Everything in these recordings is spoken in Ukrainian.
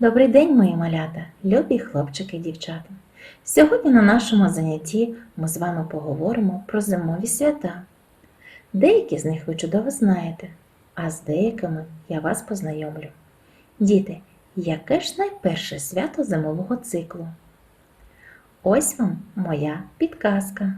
Добрий день, мої малята, любі хлопчики і дівчата. Сьогодні на нашому занятті ми з вами поговоримо про зимові свята. Деякі з них ви чудово знаєте, а з деякими я вас познайомлю. Діти, яке ж найперше свято зимового циклу? Ось вам моя підказка.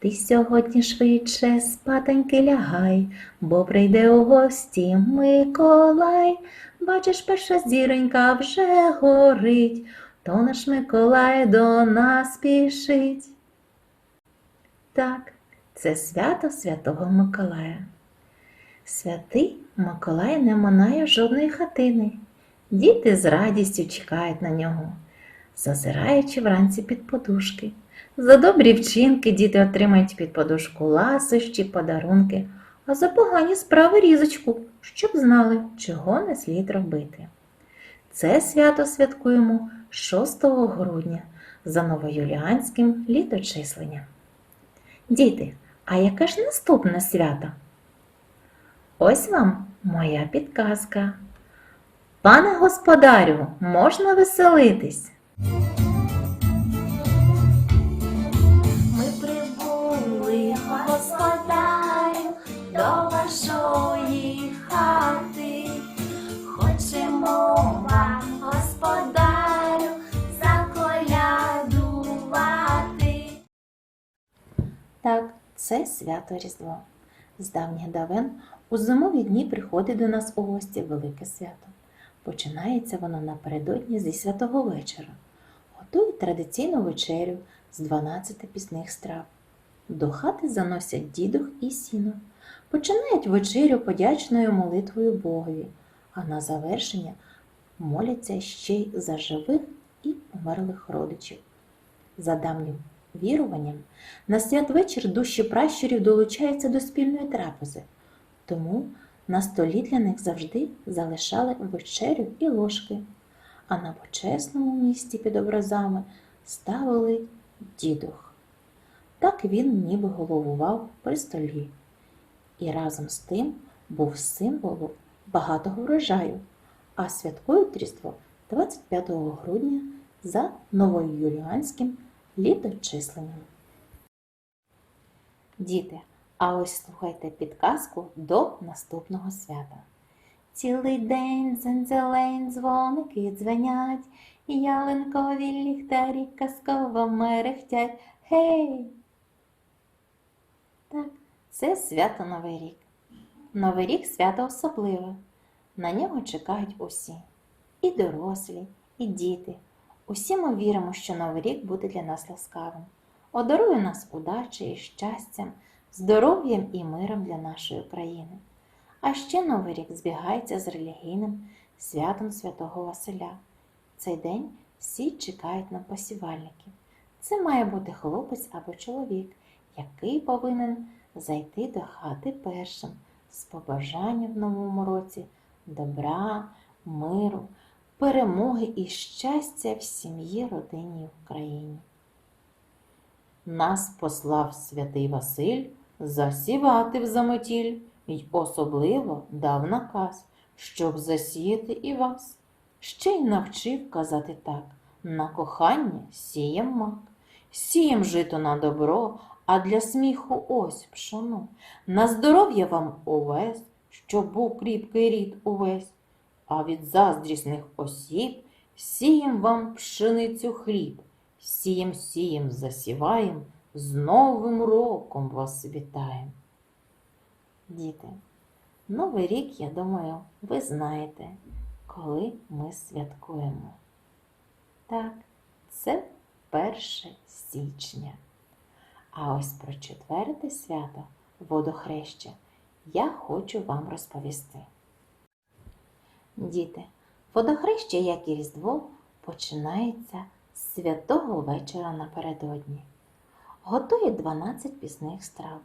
Ти сьогодні швидше спатеньки лягай, бо прийде у гості Миколай. Бачиш, перша зіронька вже горить, то наш Миколай до нас спішить. Так, це свято Святого Миколая. Святий Миколай не минає жодної хатини. Діти з радістю чекають на нього, зазираючи вранці під подушки. За добрі вчинки діти отримають під подушку ласощі, подарунки, а за погані справи різочку, щоб знали, чого не слід робити. Це свято святкуємо 6 грудня за новоюліанським літочисленням. Діти, а яке ж наступне свято? Ось вам моя підказка. Пане господарю, можна веселитись? До вашої хати. Хочемо вам, господарю, заколядувати. Так, це свято Різдво. З давніх давен у зимові дні приходить до нас у гості велике свято. Починається воно напередодні зі святого вечора. Готують традиційну вечерю з 12 пісних страв. До хати заносять дідух і сіно. Починають вечерю подячною молитвою Богові, а на завершення моляться ще й за живих і померлих родичів. За давнім віруванням, на святвечір душі пращурів долучаються до спільної трапези, тому на столі для них завжди залишали вечерю і ложки, а на почесному місці під образами ставили дідух. Так він ніби головував при столі, і разом з тим був символом багатого врожаю, а святкують Різдво 25 грудня за новоюліанським літочисленням. Діти, а ось слухайте підказку до наступного свята. Цілий день дзензелень дзвоники дзвенять, ялинкові ліхтарі казково мерехтять. Гей! Так, це свято Новий рік. Новий рік свято особливе. На нього чекають усі. І дорослі, і діти. Усі ми віримо, що Новий рік буде для нас ласкавим. Одарує нас удачею, щастям, здоров'ям і миром для нашої країни. А ще Новий рік збігається з релігійним святом Святого Василя. Цей день всі чекають на посівальників. Це має бути хлопець або чоловік, який повинен зайти до хати першим з побажанням в новому році добра, миру, перемоги і щастя в сім'ї, родині і в країні. Нас послав святий Василь засівати в заметіль й особливо дав наказ, щоб засіяти і вас. Ще й навчив казати так на кохання сієм мак, сієм жито на добро, а для сміху ось пшоно. На здоров'я вам увесь, щоб був кріпкий рід увесь, а від заздрісних осіб сієм вам пшеницю хліб, сієм сієм засіваєм, з Новим роком вас вітаєм. Діти, Новий рік, я думаю, ви знаєте, коли ми святкуємо. Так, це 1 січня. А ось про четверте свято водохреща я хочу вам розповісти. Діти, водохреща, як і Різдво, починається з святого вечора напередодні. Готує 12 пісних страв,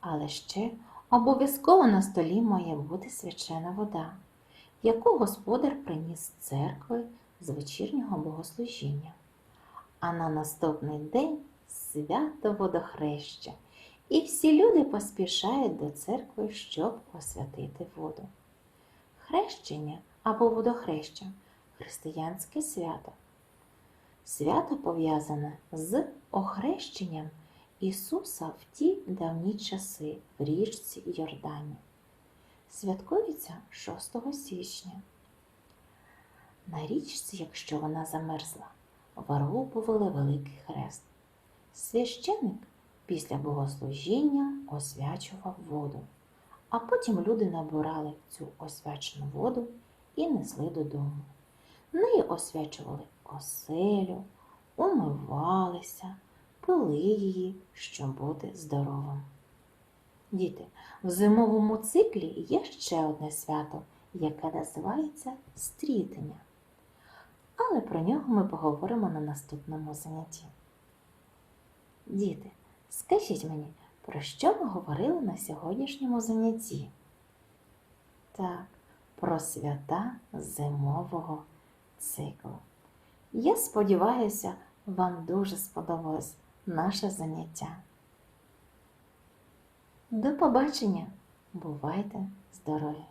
але ще обов'язково на столі має бути свячена вода, яку господар приніс з церкви з вечірнього богослужіння. А на наступний день свято водохреща, і всі люди поспішають до церкви, щоб освятити воду. Хрещення або водохреща християнське свято. Свято пов'язане з охрещенням Ісуса в ті давні часи в річці Йордані. Святкується 6 січня. На річці, якщо вона замерзла, вирубували великий хрест. Священик після богослужіння освячував воду, а потім люди набирали цю освячену воду і несли додому. Нею освячували оселю, умивалися, пили її, щоб бути здоровим. Діти, в зимовому циклі є ще одне свято, яке називається стрітення. Але про нього ми поговоримо на наступному занятті. Діти, скажіть мені, про що ми говорили на сьогоднішньому занятті? Так, про свята зимового циклу. Я сподіваюся, вам дуже сподобалось наше заняття. До побачення! Бувайте здорові!